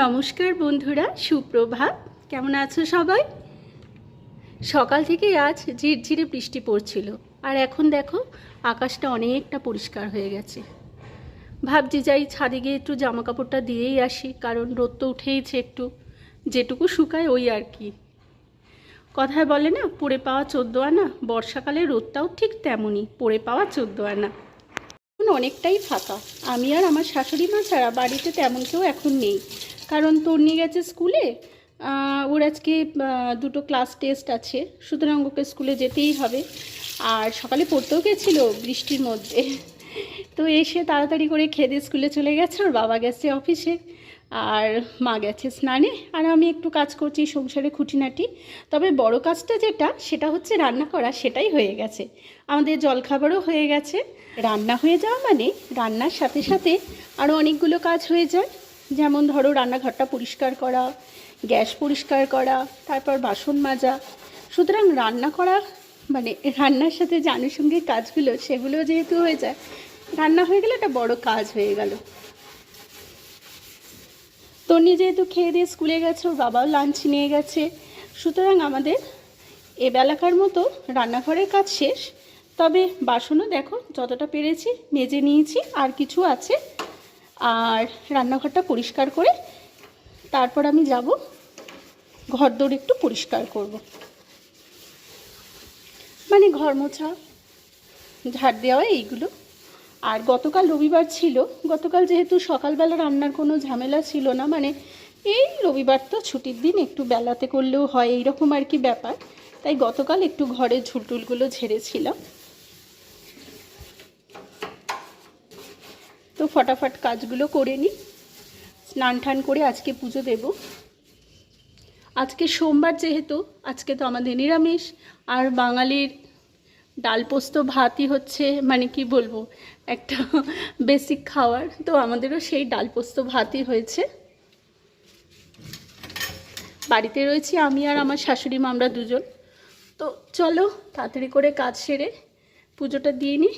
নমস্কার বন্ধুরা, সুপ্রভাত। কেমন আছো সবাই? সকাল থেকে আজ ঝিরঝিরে বৃষ্টি পড়ছিল। আর এখন দেখো, আকাশটা অনেকটা পরিষ্কার হয়ে গেছে। ভাবছি যাই ছাদে গিয়ে একটু জামা কাপড়টা দিয়েই আসি, কারণ রোদ তো উঠেইছে একটু। যেটুকু শুকায় ওই আর কি। কথায় বলে না, পড়ে পাওয়া চোদ্দ আনা, বর্ষাকালে রোদটাও ঠিক তেমনই, পড়ে পাওয়া চোদ্দ আনা। এখন অনেকটাই ফাঁকা। আমি আর আমার শাশুড়ি মা ছাড়া বাড়িতে তেমন কেউ এখন নেই। কারণ তোর নিয়ে গেছে স্কুলে ওর আজকে দুটো ক্লাস টেস্ট আছে, সুতরাং ওকে স্কুলে যেতেই হবে। আর সকালে পড়তেও গেছিল বৃষ্টির মধ্যে। তো এসে তাড়াতাড়ি করে খেদে স্কুলে চলে গেছে, ওর বাবা গেছে অফিসে আর মা গেছে স্নানে। আর আমি একটু কাজ করছি সংসারে খুঁটিনাটি। তবে বড় কাজটা যেটা, সেটা হচ্ছে রান্না করা, সেটাই হয়ে গেছে। আমাদের জলখাবারও হয়ে গেছে। রান্না হয়ে যাওয়া মানে রান্নার সাথে সাথে আরও অনেকগুলো কাজ হয়ে যায়। যেমন ধরো রান্নাঘরটা পরিষ্কার করা, গ্যাস পরিষ্কার করা, তারপর বাসন মাজা। সুতরাং রান্না করা মানে রান্নার সাথে যে আনুষঙ্গিক কাজগুলো সেগুলো যেহেতু হয়ে যায়, রান্না হয়ে গেলে একটা বড় কাজ হয়ে গেল। তন্নি যেহেতু খেয়ে দিয়ে স্কুলে গেছে, ওর বাবাও লাঞ্চ নিয়ে গেছে। সুতরাং আমাদের এ বেলাকার মতো রান্নাঘরের কাজ শেষ। তবে বাসনও দেখো, যতটা পেরেছি, মেজে নিয়েছি, আর কিছু আছে আর রান্নাঘরটা পরিষ্কার করে তারপর আমি যাব ঘর দৌড় একটু পরিষ্কার করব। মানে ঘর মোছা, ঝাড় দেওয়া এইগুলো। আর গতকাল রবিবার ছিল, গতকাল যেহেতু সকালবেলা রান্নার কোনো ঝামেলা ছিল না মানে এই রবিবার তো ছুটির দিন, একটু বেলাতে করলেও হয়, এইরকম আর কি ব্যাপার। তাই গতকাল একটু ঘরের ঝুলটুলগুলো ঝেড়েছিলাম। তো ফটাফট কাজগুলো করে নিই। স্নান টান করে আজকে পুজো দেব। আজকে সোমবার যেহেতু, আজকে তো আমাদের নিরামিষ। আর বাঙালির ডাল পোস্ত ভাতই হচ্ছে মানে কি বলব, একটা বেসিক খাওয়ার। তো আমাদেরও সেই ডাল পোস্ত ভাতই হয়েছে। বাড়িতে রয়েছি আমি আর আমার শাশুড়ি মা, আমরা দুজন। তো চলো তাড়াতাড়ি করে কাজ সেরে পুজোটা দিয়ে নিই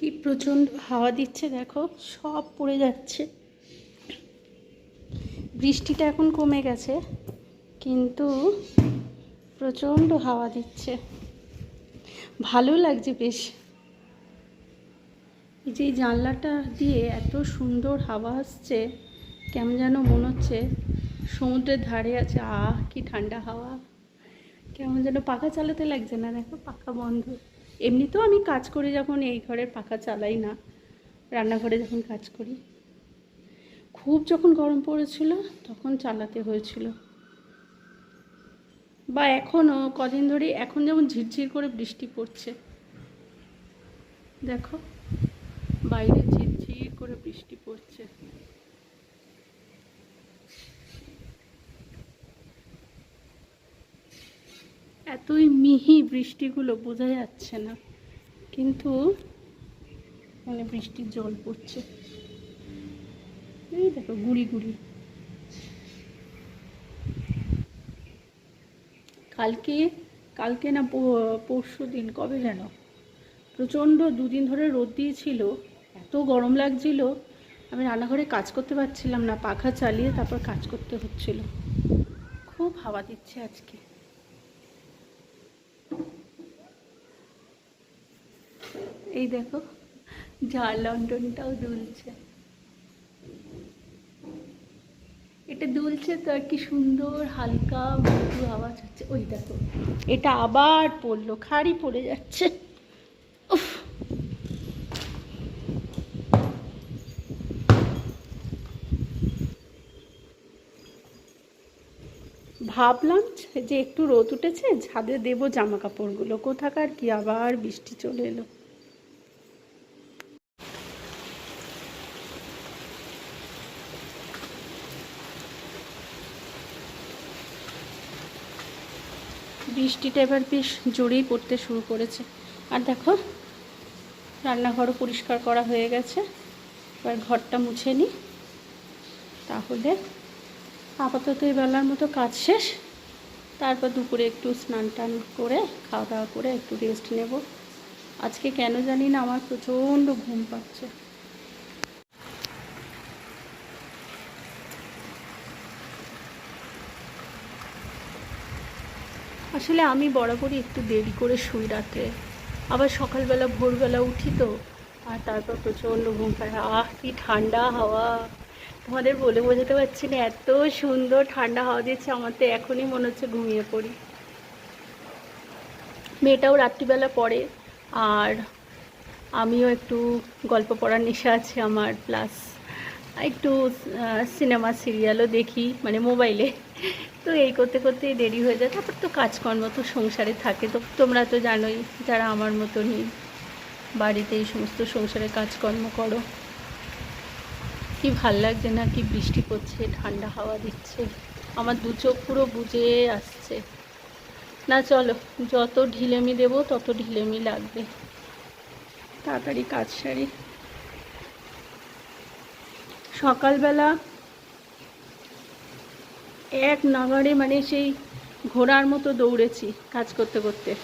কি প্রচণ্ড হাওয়া দিচ্ছে, দেখো, সব পড়ে যাচ্ছে। বৃষ্টিটা এখন কমে গেছে, কিন্তু প্রচণ্ড হাওয়া দিচ্ছে। ভালো লাগছে বেশ। এই যে জানলাটা দিয়ে এত সুন্দর হাওয়া আসছে, কেমন যেন মনে হচ্ছে সমুদ্রের ধারে আছে, আহ, কি ঠান্ডা হাওয়া। কেমন যেন পাখা চালাতে লাগছে না, দেখো, পাখা বন্ধ। এমনিতেও আমি কাজ করি যখন এই ঘরের পাখা চালাই না, রান্নাঘরে যখন কাজ করি। খুব যখন গরম পড়েছিল তখন চালাতে হয়েছিল। বা এখনও কদিন ধরে এখন যেমন ঝিরঝির করে বৃষ্টি পড়ছে। দেখো, বাইরে ঝিরঝির করে বৃষ্টি পড়ছে। এতই মিহি বৃষ্টিগুলো বোঝা যাচ্ছে না। কিন্তু মানে বৃষ্টির জল পড়ছে। এই দেখো গুড়ি গুড়ি। কালকে কালকে না পরশু দিন, কবে যেন? প্রচণ্ড দুদিন ধরে রোদ দিয়েছিল, এত গরম লাগছিল, আমি রান্নাঘরে কাজ করতে পারছিলাম না, পাখা চালিয়ে তারপর কাজ করতে হচ্ছিল। খুব হাওয়া দিচ্ছে আজকে। এই দেখো যা লন্ডনটাও দুলছে। এটা দুলছে তো আর কি সুন্দর, হালকা মৃদু আওয়াজ হচ্ছে। ওই দেখো, এটা আবার পড়ল, খাড়ি পড়ে যাচ্ছে। উফ। ভাবলাম যে একটু রোদ উঠেছে, ছাদে দেবো জামা কাপড়গুলো কোথাকার কি আবার বৃষ্টি চলে এলো। বৃষ্টিটা এবার বেশ জোরেই পড়তে শুরু করেছে। আর দেখো, রান্নাঘরও পরিষ্কার করা হয়ে গেছে। এবার ঘরটা মুছে নিই তাহলে আপাতত এই বেলার মতো কাজ শেষ। তারপর দুপুরে একটু স্নান টান করে, খাওয়া দাওয়া করে একটু রেস্ট নেব। আজকে কেন জানি না আমার প্রচণ্ড ঘুম পাচ্ছে। আসলে আমি বরাবরই একটু দেরি করে শুই রাতে। আবার সকালবেলা ভোরবেলা উঠি তো, আর তারপর প্রচণ্ড ঘুম পায়। আহ, কি ঠান্ডা হাওয়া। তোমাদের বলে বোঝাতে পারছি না, এত সুন্দর ঠান্ডা হাওয়া দিচ্ছে, আমার তো এখনই মনে হচ্ছে ঘুমিয়ে পড়ি। মেয়েটাও রাত্রিবেলা পড়ে, আর আমিও একটু গল্প পড়ার নেশা আছে আমার, প্লাস একটু সিনেমা, সিরিয়ালও দেখি মানে মোবাইলে। তো এই করতে করতেই দেরি হয়ে যায়, তারপর তো কাজকর্ম তো সংসারে থাকে। তো তোমরা তো জানোই যারা আমার মতনই বাড়িতে এই সমস্ত সংসারে কাজকর্ম করো। কি ভালো লাগছে না, কি বৃষ্টি পড়ছে, ঠান্ডা হাওয়া দিচ্ছে। আমার দু চোখ পুরো বুঝে আসছে। না, চলো, যত ঢিলেমি দেবো, তত ঢিলেমি লাগবে। তাড়াতাড়ি কাজ সারি। সকালবেলা এক নাগাড়ে মানে সেই ঘোড়ার মতো দৌড়েছি কাজ করতে করতে।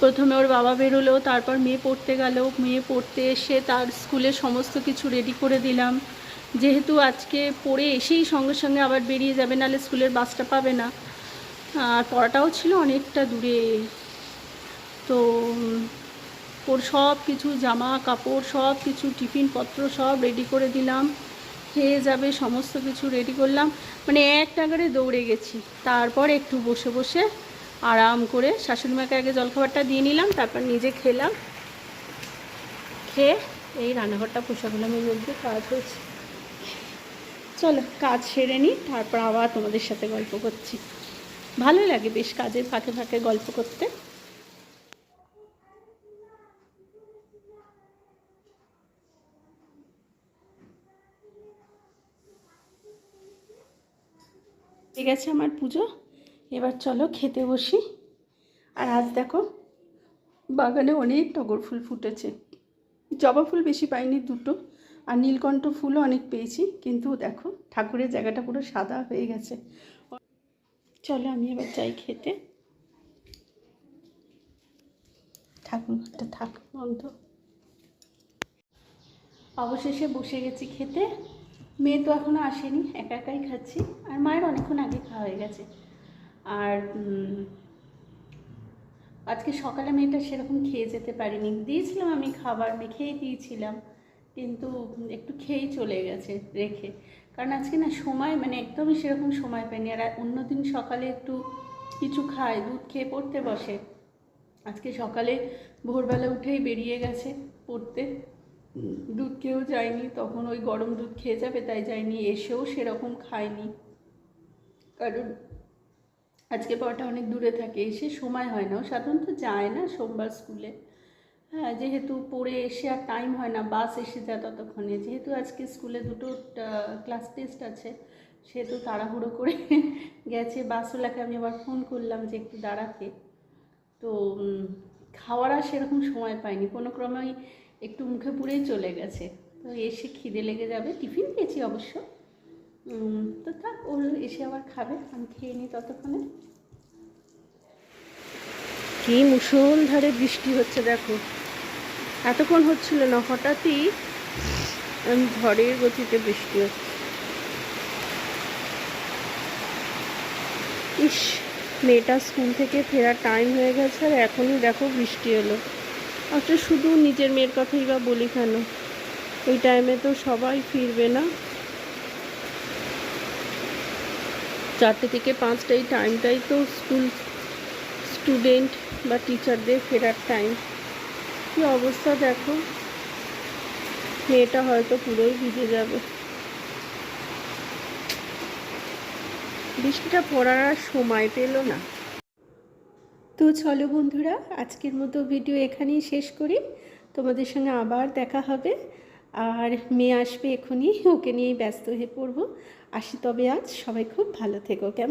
প্রথমে ওর বাবা বেরোলো, তারপর মেয়ে পড়তে গেল। মেয়ে পড়তে এসে তার স্কুলে সমস্ত কিছু রেডি করে দিলাম। যেহেতু আজকে পড়ে এসেই সঙ্গে সঙ্গে আবার বেরিয়ে যাবে, নাহলে স্কুলের বাসটা পাবে না। আর পড়াটাও ছিল অনেকটা দূরে। তো ওর সব কিছু জামা কাপড় সব কিছু টিফিনপত্র সব রেডি করে দিলাম। খেয়ে যাবে, সমস্ত কিছু রেডি করলাম। মানে এক টাকারে দৌড়ে গেছি। তারপর একটু বসে বসে আরাম করে শাশুড়ি মাকে আগে জলখাবারটা দিয়ে নিলাম, তারপর নিজে খেলাম। খেয়ে এই রান্নাঘরটা এই বলতে কাজ হয়েছে। চলো, কাজ সেরে নিই, তারপর আবার তোমাদের সাথে গল্প করছি। ভালো লাগে বেশ কাজের ফাঁকে ফাঁকে গল্প করতে। ঠিক গেছে আমার পুজো। এবার চলো খেতে বসি। আর আজ দেখো, বাগানে অনেক টগর ফুল ফুটেছে। জবা ফুল বেশি পাইনি দুটো, আর নীলকণ্ঠ ফুলও অনেক পেয়েছি, কিন্তু দেখো, ঠাকুরের জায়গাটা পুরো সাদা হয়ে গেছে। চলো আমি এবার যাই খেতে। ঠাকুরঘরটা থাক, বন্ধ। অবশেষে বসে গেছি খেতে। মেয়ে তো এখনও আসেনি, একা একাই খাচ্ছি। আর মায়ের অনেকক্ষণ আগে খাওয়া হয়ে গেছে। আর আজকে সকালে মেয়েটা সেরকম খেয়ে যেতে পারিনি। দিয়েছিলাম আমি খাবার মেখেই দিয়েছিলাম, কিন্তু একটু খেয়েই চলে গেছে রেখে। কারণ আজকে না সময় মানে একদমই সেরকম সময় পাইনি। আর অন্যদিন সকালে একটু কিছু খায়, দুধ খেয়ে পড়তে বসে। আজকে সকালে ভোরবেলা উঠেই বেরিয়ে গেছে পড়তে। দুধ খেয়েও যায়নি, তখন ওই গরম দুধ খেয়ে যাবে, তাই যায়নি, এসেও সেরকম খায়নি। কারণ আজকে পড়াটা অনেক দূরে থাকে, এসে সময় হয় না। ও সাধারণত যায় না সোমবার স্কুলে। হ্যাঁ যেহেতু পড়ে এসে আর টাইম হয় না বাস এসে যায় ততক্ষণে। যেহেতু আজকে স্কুলে দুটো ক্লাস টেস্ট আছে, সেহেতু তাড়াহুড়ো করে গেছে বাসওয়ালাকে আমি আবার ফোন করলাম যে একটু দাঁড়াতে। তো খাওয়ার আর সেরকম সময় পাইনি। কোনো ক্রমে ওই একটু মুখে পুড়েই চলে গেছে। তো এসে খিদে লেগে যাবে। টিফিন খেয়েছি অবশ্য। তো থাক ওর এসে আবার খাবে। আমি খেয়ে নিই ততক্ষণে। কি মুষলধারে বৃষ্টি হচ্ছে, দেখো। এতক্ষণ হচ্ছিল না, হঠাৎই ঝড়ের গতিতে বৃষ্টি হচ্ছে। ইস, মেয়েটা স্কুল থেকে ফেরার টাইম হয়ে গেছে আর এখনই দেখো বৃষ্টি এলো। আচ্ছা শুধু নিজের মেয়ের কথাই বা বলি কেন? ওই টাইমে তো সবাই ফিরবে না। চারটে থেকে পাঁচটা এই টাইমটাই তো স্কুল স্টুডেন্ট বা টিচারদের ফেরার টাইম কী অবস্থা দেখো? মেয়েটা হয়তো পুরোই ভিজে যাবে। বৃষ্টিটা পড়ার আর সময় পেল না। চলো বন্ধুরা, আজকের মতো ভিডিও এখানেই শেষ করি। তোমাদের সঙ্গে আবার দেখা হবে। আর মেয়ে আসবে এখনই, ওকে নিয়েই ব্যস্ত হয়ে পড়ব। আসি তবে আজ, সবাই খুব ভালো থেকো, কেমন?